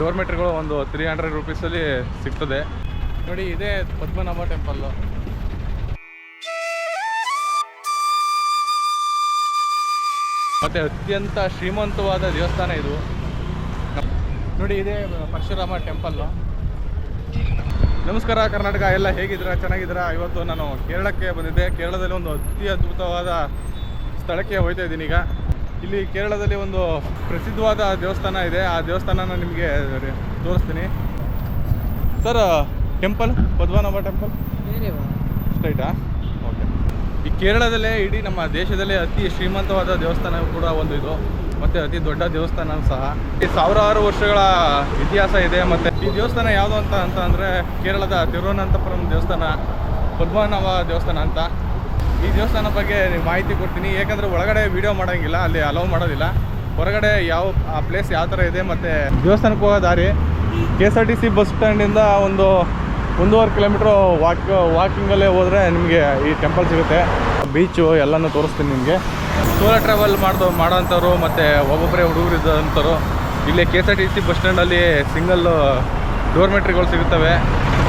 ಡೋರ್ಮೆಟ್ರಿಗಳು ಒಂದು three hundred ರುಪೀಸಲ್ಲಿ ಸಿಗ್ತದೆ. ನೋಡಿ, ಇದೇ ಪದ್ಮನಾಭ ಟೆಂಪಲ್ಲು ಮತ್ತು ಅತ್ಯಂತ ಶ್ರೀಮಂತವಾದ ದೇವಸ್ಥಾನ ಇದು. ನೋಡಿ, ಇದೇ ಪರಶುರಾಮ ಟೆಂಪಲ್ಲು ನಮಸ್ಕಾರ, ಕರ್ನಾಟಕ. ಎಲ್ಲ ಹೇಗಿದ್ದೀರಾ? ಚೆನ್ನಾಗಿದ್ದೀರಾ? ಇವತ್ತು ನಾನು ಕೇರಳಕ್ಕೆ ಬಂದಿದ್ದೆ. ಕೇರಳದಲ್ಲಿ ಒಂದು ಅತಿ ಅದ್ಭುತವಾದ ಸ್ಥಳಕ್ಕೆ ಹೋಗ್ತಾ ಇದ್ದೀನಿ ಈಗ. ಇಲ್ಲಿ ಕೇರಳದಲ್ಲಿ ಒಂದು ಪ್ರಸಿದ್ಧವಾದ ದೇವಸ್ಥಾನ ಇದೆ. ಆ ದೇವಸ್ಥಾನನ ನಿಮಗೆ ತೋರಿಸ್ತೀನಿ. Sir temple Padmanabha temple? ಸ್ಟ್ರೈಟಾ okay ಈ ಕೇರಳದಲ್ಲೇ ಇಡೀ ನಮ್ಮ ದೇಶದಲ್ಲೇ ಅತಿ ಶ್ರೀಮಂತವಾದ ದೇವಸ್ಥಾನ ಕೂಡ ಒಂದು ಇದು. ಮತ್ತು ಅತಿ ದೊಡ್ಡ ದೇವಸ್ಥಾನ ಸಹ. ಈ ಸಾವಿರಾರು ವರ್ಷಗಳ ಇತಿಹಾಸ ಇದೆ. ಮತ್ತು ಈ ದೇವಸ್ಥಾನ ಯಾವುದು ಅಂತ ಅಂತ ಅಂದರೆ ಕೇರಳದ ತಿರುವನಂತಪುರಂ ದೇವಸ್ಥಾನ ಪದ್ಮನಾಭ ದೇವಸ್ಥಾನ ಅಂತ. ಈ ದೇವಸ್ಥಾನ ಬಗ್ಗೆ ಮಾಹಿತಿ ಕೊಡ್ತೀನಿ. ಏಕೆಂದರೆ ಒಳಗಡೆ ವಿಡಿಯೋ ಮಾಡೋಂಗಿಲ್ಲ, ಅಲ್ಲಿ ಅಲೋ ಮಾಡೋದಿಲ್ಲ. ಹೊರಗಡೆ ಯಾವ, ಆ ಪ್ಲೇಸ್ ಯಾವ ಥರ ಇದೆ ಮತ್ತು ದೇವಸ್ಥಾನಕ್ಕೆ ಹೋಗೋ ದಾರಿ K S R T C bus ಸ್ಟ್ಯಾಂಡಿಂದ ಒಂದು ಒಂದೂವರೆ ಕಿಲೋಮೀಟ್ರು ವಾಕ್ ವಾಕಿಂಗಲ್ಲೇ ಹೋದರೆ ನಿಮಗೆ ಈ ಟೆಂಪಲ್ ಸಿಗುತ್ತೆ. ಬೀಚು ಎಲ್ಲನೂ ತೋರಿಸ್ತೀನಿ ನಿಮಗೆ. ಸೋಲೋ ಟ್ರಾವೆಲ್ ಮಾಡ್ದು ಮಾಡೋಂಥವ್ರು ಮತ್ತು ಒಬ್ಬೊಬ್ಬರೇ ಹುಡುಗರು ಇದ್ದಂಥವ್ರು, ಇಲ್ಲೇ K S R T C bus ಸ್ಟ್ಯಾಂಡಲ್ಲಿ single ಡೋರ್ಮೆಟ್ರಿಗಳು ಸಿಗುತ್ತವೆ,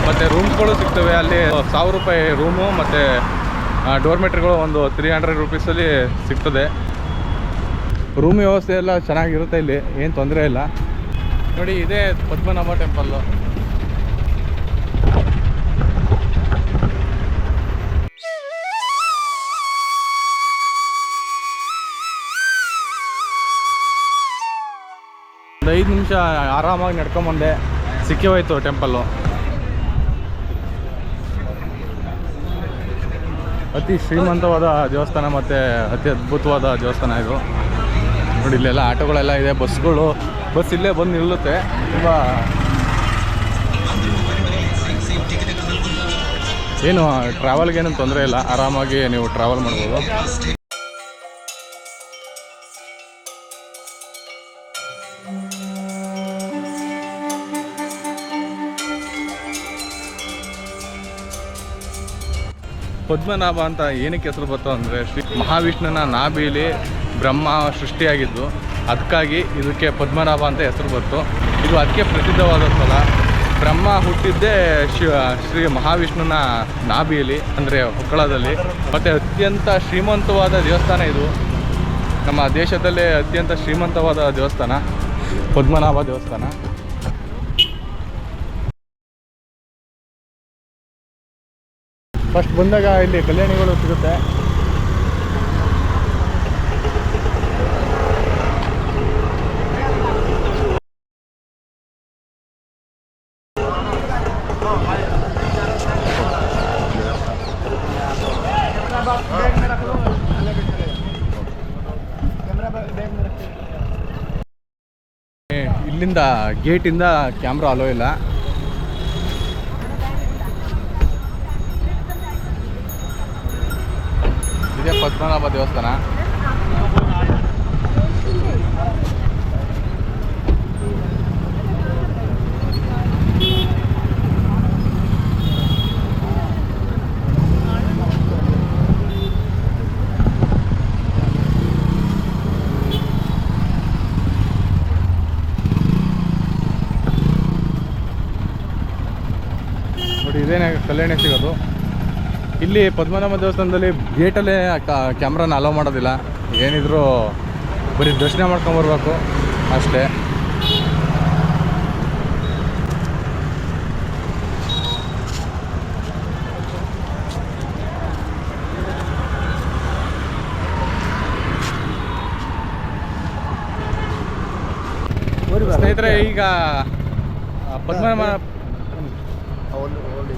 ಮತ್ತು ರೂಮ್ಸ್ಗಳು ಸಿಗ್ತವೆ, ಅಲ್ಲಿ ಸಾವಿರ ರೂಪಾಯಿ ರೂಮು ಮತ್ತು ಡೋರ್ಮೆಟ್ರಿಗಳು ಒಂದು ತ್ರೀ ಹಂಡ್ರೆಡ್ ರುಪೀಸಲ್ಲಿ ಸಿಗ್ತದೆ. ರೂಮ್ ವ್ಯವಸ್ಥೆ ಎಲ್ಲ ಚೆನ್ನಾಗಿರುತ್ತೆ ಇಲ್ಲಿ, ಏನು ತೊಂದರೆ ಇಲ್ಲ. ನೋಡಿ, ಇದೇ ಪದ್ಮನಾಭ ಟೆಂಪಲ್ಲು ಒಂದು ಐದು ನಿಮಿಷ ಆರಾಮಾಗಿ ನಡ್ಕೊಂಬಂದೆ. ಸಿಕ್ಕಿ ಹೋಯ್ತು ಟೆಂಪಲ್ಲು ಅತಿ ಶ್ರೀಮಂತವಾದ ದೇವಸ್ಥಾನ ಮತ್ತು ಅತಿ ಅದ್ಭುತವಾದ ದೇವಸ್ಥಾನ ಇದು. ನೋಡಿ, ಇಲ್ಲೆಲ್ಲ ಆಟೋಗಳೆಲ್ಲ ಇದೆ, ಬಸ್ಗಳು. ಬಸ್ ಇಲ್ಲೇ ಬಂದು ನಿಲ್ಲುತ್ತೆ. ತುಂಬ ಏನು ಟ್ರಾವೆಲ್ಗೇನು ತೊಂದರೆ ಇಲ್ಲ. ಆರಾಮಾಗಿ ನೀವು ಟ್ರಾವೆಲ್ ಮಾಡ್ಬೋದು. ಪದ್ಮನಾಭ ಅಂತ ಏನಕ್ಕೆ ಹೆಸರು ಬಂತು ಅಂದರೆ ಶ್ರೀ ಮಹಾವಿಷ್ಣುನ ನಾಭಿಲಿ ಬ್ರಹ್ಮ ಸೃಷ್ಟಿಯಾಗಿದ್ದು, ಅದಕ್ಕಾಗಿ ಇದಕ್ಕೆ ಪದ್ಮನಾಭ ಅಂತ ಹೆಸರು ಬಂತು. ಇದು ಅದಕ್ಕೆ ಪ್ರಸಿದ್ಧವಾದ ಸ್ಥಳ. ಬ್ರಹ್ಮ ಹುಟ್ಟಿದ್ದೇ ಶಿವ ಶ್ರೀ ಮಹಾವಿಷ್ಣುನ ನಾಭಿಯಲ್ಲಿ ಅಂದರೆ ಹೊಕ್ಕಳದಲ್ಲಿ. ಮತ್ತು ಅತ್ಯಂತ ಶ್ರೀಮಂತವಾದ ದೇವಸ್ಥಾನ ಇದು. ನಮ್ಮ ದೇಶದಲ್ಲೇ ಅತ್ಯಂತ ಶ್ರೀಮಂತವಾದ ದೇವಸ್ಥಾನ, ಪದ್ಮನಾಭ ದೇವಸ್ಥಾನ. ಫಸ್ಟ್ ಬಂದಾಗ ಇಲ್ಲಿ ಕಲ್ಯಾಣಿಗಳು ಸಿಗುತ್ತೆ. ಇಲ್ಲಿಂದ ಗೇಟಿಂದ ಕ್ಯಾಮ್ರಾ ಅಲೋ ಇಲ್ಲ. ಪದ್ಮನಾಭ ದೇವಸ್ಥಾನ. ನೋಡಿ ಇದೇನೆ ಕಲ್ಯಾಣಿ ಸಿಗೋದು. ಇಲ್ಲಿ ಪದ್ಮನಾಭ ದೇವಸ್ಥಾನದಲ್ಲಿ ಗೇಟಲ್ಲೇ ಕ್ಯಾಮ್ರಾನ ಅಲೋ ಮಾಡೋದಿಲ್ಲ. ಏನಿದ್ರು ಬರೀ ದರ್ಶನ ಮಾಡ್ಕೊಂಬರ್ಬೇಕು ಅಷ್ಟೇ. ಸ್ನೇಹಿತರೆ, ಈಗ ಪದ್ಮನಾಭ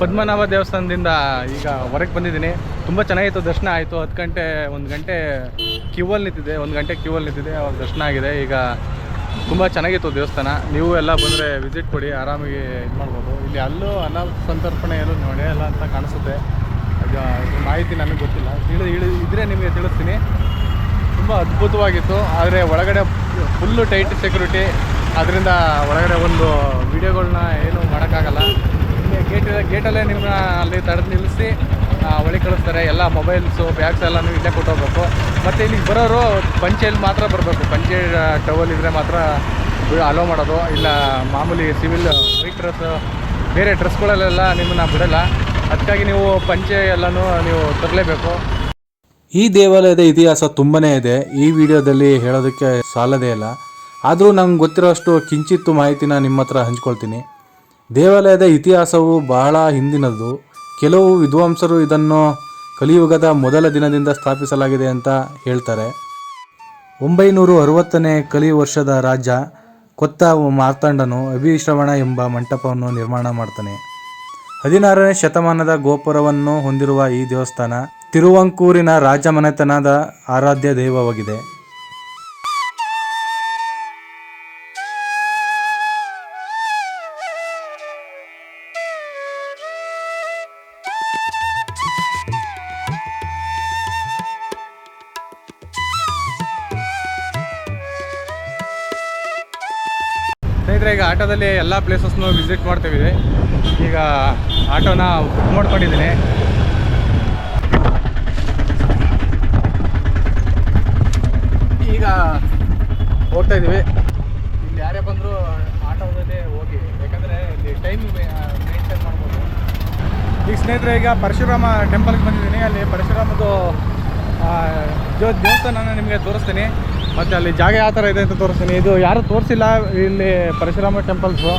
ಪದ್ಮನಾಭ ದೇವಸ್ಥಾನದಿಂದ ಈಗ ಹೊರಗೆ ಬಂದಿದ್ದೀನಿ. ತುಂಬ ಚೆನ್ನಾಗಿತ್ತು, ದರ್ಶನ ಆಯಿತು. ಹತ್ತು ಗಂಟೆ, ಒಂದು ಗಂಟೆ ಕ್ಯೂವಲ್ಲಿ ನಿಂತಿದೆ ಒಂದು ಗಂಟೆ ಕ್ಯೂವಲ್ಲಿ ನಿಂತಿದೆ ಅವಾಗ ದರ್ಶನ ಆಗಿದೆ. ಈಗ ತುಂಬ ಚೆನ್ನಾಗಿತ್ತು ದೇವಸ್ಥಾನ. ನೀವು ಎಲ್ಲ ಬಂದರೆ ವಿಸಿಟ್ ಕೊಡಿ, ಆರಾಮಾಗಿ ಇದು ಮಾಡ್ಬೋದು. ಇಲ್ಲಿ ಅಲ್ಲೂ ಅನ್ನ ಸಂತರ್ಪಣೆ ಎಲ್ಲೂ ನಡೆಯಲ್ಲ ಅಂತ ಕಾಣಿಸುತ್ತೆ. ಅದು ಮಾಹಿತಿ ನನಗೆ ಗೊತ್ತಿಲ್ಲ. ತಿಳಿ ಇಳಿ, ಇದ್ರೆ ನಿಮಗೆ ತಿಳಿಸ್ತೀನಿ. ತುಂಬ ಅದ್ಭುತವಾಗಿತ್ತು. ಆದರೆ ಒಳಗಡೆ ಫುಲ್ಲು ಟೈಟ್ ಸೆಕ್ಯೂರಿಟಿ ಅದರಿಂದ ಒಳಗಡೆ ಒಂದು ವೀಡಿಯೋಗಳನ್ನ ಏನು ಮಾಡೋಕ್ಕಾಗಲ್ಲ. ಗೇಟ್ ಗೇಟಲ್ಲೇ ನಿಮ್ಮನ್ನ ಅಲ್ಲಿ ತಡೆದು ನಿಲ್ಲಿಸಿ ಒಳಿ ಕಳಿಸ್ತಾರೆ. ಎಲ್ಲ ಮೊಬೈಲ್ಸು ಬ್ಯಾಗ್ಸ್ ಎಲ್ಲನೂ ಇಲ್ಲೇ ಕೊಟ್ಟೋಗ್ಬೇಕು. ಮತ್ತು ಇಲ್ಲಿಗೆ ಬರೋರು ಪಂಚೆಯಲ್ಲಿ ಮಾತ್ರ ಬರಬೇಕು. ಪಂಚೆ ಟವಲ್ ಇದ್ದರೆ ಮಾತ್ರ ಅಲೋ ಮಾಡೋದು. ಇಲ್ಲ, ಮಾಮೂಲಿ ಸಿವಿಲ್ ವೈಟ್ ಡ್ರೆಸ್ ಬೇರೆ ಡ್ರೆಸ್ಗಳಲ್ಲೆಲ್ಲ ನಿಮ್ಮನ್ನ ಬಿಡಲ್ಲ. ಅದಕ್ಕಾಗಿ ನೀವು ಪಂಚೆ ಎಲ್ಲನೂ ನೀವು ತರಲೇಬೇಕು. ಈ ದೇವಾಲಯದ ಇತಿಹಾಸ ತುಂಬನೇ ಇದೆ. ಈ ವಿಡಿಯೋದಲ್ಲಿ ಹೇಳೋದಕ್ಕೆ ಸಾಲದೇ ಇಲ್ಲ. ಆದರೂ ನಂಗೆ ಗೊತ್ತಿರೋಷ್ಟು ಕಿಂಚಿತ್ತು ಮಾಹಿತಿನ ನಿಮ್ಮ ಹತ್ರ ಹಂಚ್ಕೊಳ್ತೀನಿ. ದೇವಾಲಯದ ಇತಿಹಾಸವು ಬಹಳ ಹಿಂದಿನದು ಕೆಲವು ವಿದ್ವಾಂಸರು ಇದನ್ನು ಕಲಿಯುಗದ ಮೊದಲ ದಿನದಿಂದ ಸ್ಥಾಪಿಸಲಾಗಿದೆ ಅಂತ ಹೇಳ್ತಾರೆ. ಒಂಬೈನೂರು ಅರವತ್ತನೇ ಕಲಿ ವರ್ಷದ ರಾಜ ಕೊತ್ತ ಮಾರ್ತಾಂಡನು ಅಭಿಶ್ರವಣ ಎಂಬ ಮಂಟಪವನ್ನು ನಿರ್ಮಾಣ ಮಾಡ್ತಾನೆ. ಹದಿನಾರನೇ ಶತಮಾನದ ಗೋಪುರವನ್ನು ಹೊಂದಿರುವ ಈ ದೇವಸ್ಥಾನ ತಿರುವಂಕೂರಿನ ರಾಜಮನೆತನದ ಆರಾಧ್ಯ ದೈವವಾಗಿದೆ. ಸ್ನೇಹಿತರೆ, ಈಗ ಆಟೋದಲ್ಲಿ ಎಲ್ಲ ಪ್ಲೇಸಸ್ನು ವಿಸಿಟ್ ಮಾಡ್ತೀವಿ. ಈಗ ಆಟೋನ ಬುಕ್ ಮಾಡ್ಕೊಂಡಿದ್ದೀನಿ ಈಗ ಹೋಗ್ತಾ ಇದ್ದೀವಿ ಇಲ್ಲಿ ಯಾರೇ ಬಂದರೂ ಆಟೋದಲ್ಲಿ ಹೋಗಿ, ಯಾಕಂದರೆ ಇಲ್ಲಿ ಟೈಮ್ ಮೇಂಟೈನ್ ಮಾಡ್ಬೋದು. ಈಗ ಸ್ನೇಹಿತರೆ, ಈಗ ಪರಶುರಾಮ ಟೆಂಪಲ್ಗೆ ಬಂದಿದ್ದೀನಿ. ಅಲ್ಲಿ ಪರಶುರಾಮದು ದೇವಸ್ಥಾನನ ನಿಮಗೆ ತೋರಿಸ್ತೀನಿ. ಮತ್ತು ಅಲ್ಲಿ ಜಾಗ ಯಾವ ಥರ ಇದೆ ಅಂತ ತೋರಿಸ್ತೀನಿ. ಇದು ಯಾರು ತೋರಿಸಿಲ್ಲ, ಇಲ್ಲಿ ಪರಶುರಾಮ ಟೆಂಪಲ್ಸು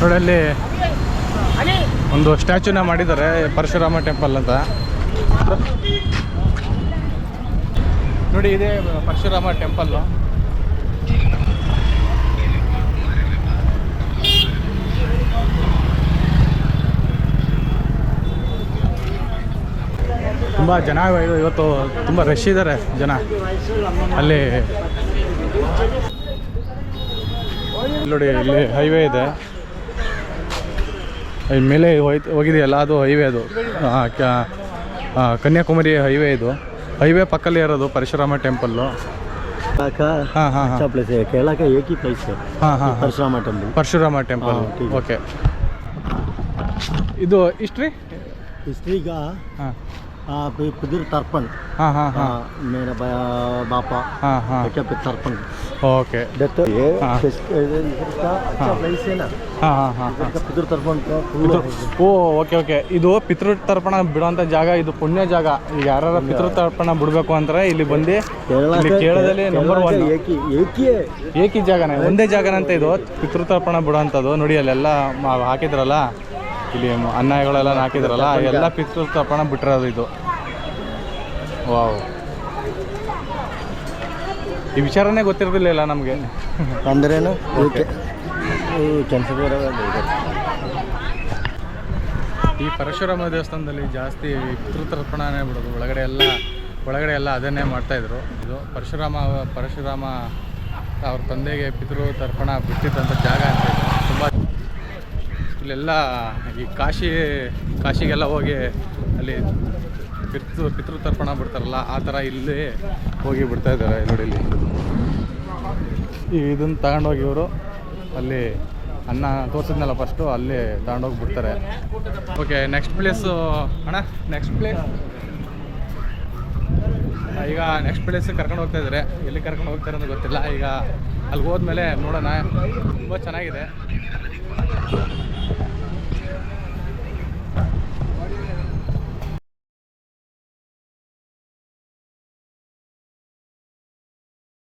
ನೋಡಿ ಅಲ್ಲಿ ಒಂದು ಸ್ಟ್ಯಾಚ್ಯೂನ ಮಾಡಿದ್ದಾರೆ ಪರಶುರಾಮ ಟೆಂಪಲ್ ಅಂತ. ನೋಡಿ, ಇದೆ ಪರಶುರಾಮ ಟೆಂಪಲ್ಲು ತುಂಬ ಜನ ಇವತ್ತು ತುಂಬ ರಶ್ ಇದ್ದಾರೆ ಜನ. ಅಲ್ಲಿ ನೋಡಿ ಇಲ್ಲಿ ಹೈವೇ ಇದೆ. ಮೇಲೆ ಹೋಯ್ತು ಹೋಗಿದೆಯಲ್ಲ ಅದು ಹೈವೇ ಅದು. ಕನ್ಯಾಕುಮಾರಿ ಹೈವೇ ಇದು. ಹೈವೇ ಪಕ್ಕಲ್ಲೇ ಇರೋದು ಪರಶುರಾಮ ಟೆಂಪಲ್ಲು ಕೇಳಕ್ಕೆ ಏಕಿ ಪ್ಲೇಸ್ ಹಾಂ ಹಾಂ Parashurama temple Parashurama temple okay ಇದು ಇಷ್ಟ್ರಿ ಇಷ್ಟ್ರಿ ಹಾಂ. हाँ, पि- पितृ तर्पण ಹಾಂ हां हां हाँ, मेरा बा- बापा ಹಾಂ ಹಾಂ क्या पितृ तर्पण ಓಕೆ डेथ ये हाँ। फेस्ट- इसका अच्छा हाँ। प्लेस है ना ಹಾಂ ಹಾಂ ಹಾಂ ಹಾಂ इसका पितृ तर्पण का फूल ಪಿತೃ ಓ ಓಕೆ ಓಕೆ ಇದು ಪಿತೃತರ್ಪಣ ಬಿಡುವಂಥ ಜಾಗ ಇದು ಪುಣ್ಯ ಜಾಗ ಈಗ ಯಾರು ಪಿತೃತರ್ಪಣ ಬಿಡಬೇಕು ಅಂದ್ರೆ ಇಲ್ಲಿ ಬಂದು केरला ಇಲ್ಲಿ का ಕೇರಳದಲ್ಲಿ ನಂಬರ್ केरला ಒನ್ का एक ही एक ही है ಏಕಿ ಜಾಗನೇ ಒಂದೇ ಜಾಗನಂತ ಇದು ಪಿತೃತರ್ಪಣ ಬಿಡುವಂಥದ್ದು ನೋಡಿ ಅಲ್ಲೆಲ್ಲ ಮ- ಹಾಕಿದ್ರಲ್ಲ ಇಲ್ಲಿ ಅನ್ನಾಯಗಳೆಲ್ಲ ಹಾಕಿದ್ರಲ್ಲ ಎಲ್ಲ ತರ್ಪಣ ತಪ್ಪಣ ಬಿಟ್ಟಿರೋದು ಇದು. ವಾವ್. ಈ ವಿಚಾರನೇ ಗೊತ್ತಿರೋದಿಲ್ಲ ನಮಗೆ? ಅಂದ್ರೇನು? ಈ ಪರಶುರಾಮ ದೇವಸ್ಥಾನದಲ್ಲಿ ಜಾಸ್ತಿ ಪಿತೃತರ್ಪಣನೇ ಬಿಡೋದು. ಒಳಗಡೆ ಎಲ್ಲ ಒಳಗಡೆ ಎಲ್ಲ ಅದನ್ನೇ ಮಾಡ್ತಾಯಿದ್ರು ಇದು ಪರಶುರಾಮ ಪರಶುರಾಮ ಅವ್ರ ತಂದೆಗೆ ಪಿತೃ ತರ್ಪಣ ಬಿಟ್ಟಿದ್ದಂಥ ಜಾಗ ಅಂತ ಇಲ್ಲೆಲ್ಲ ಈ ಕಾಶಿ, ಕಾಶಿಗೆಲ್ಲ ಹೋಗಿ ಅಲ್ಲಿ ಪಿತೃ, ಪಿತೃತರ್ಪಣ ಬಿಡ್ತಾರಲ್ಲ, ಆ ಥರ ಇಲ್ಲಿ ಹೋಗಿ ಬಿಡ್ತಾ ಇದ್ದಾರೆ ಇಲ್ಲಿ. ಈ ಇದನ್ನು ತಗೊಂಡೋಗಿ ಇವರು ಅಲ್ಲಿ ಅನ್ನ ತೋರಿಸಿದ್ನಲ್ಲ ಫಸ್ಟು ಅಲ್ಲಿ ತಗೊಂಡೋಗಿ ಬಿಡ್ತಾರೆ. ಓಕೆ ನೆಕ್ಸ್ಟ್ ಪ್ಲೇಸು ಅಣ್ಣ ನೆಕ್ಸ್ಟ್ ಪ್ಲೇಸ್ ಈಗ ನೆಕ್ಸ್ಟ್ ಪ್ಲೇಸಿಗೆ ಕರ್ಕೊಂಡು ಹೋಗ್ತಾ ಇದ್ದಾರೆ. ಎಲ್ಲಿ ಕರ್ಕೊಂಡು ಹೋಗ್ತಾರೆ ಅಂತ ಗೊತ್ತಿಲ್ಲ. ಈಗ ಅಲ್ಲಿಗೆ ಹೋದ್ಮೇಲೆ ನೋಡೋಣ. ತುಂಬ ಚೆನ್ನಾಗಿದೆ. Thank you.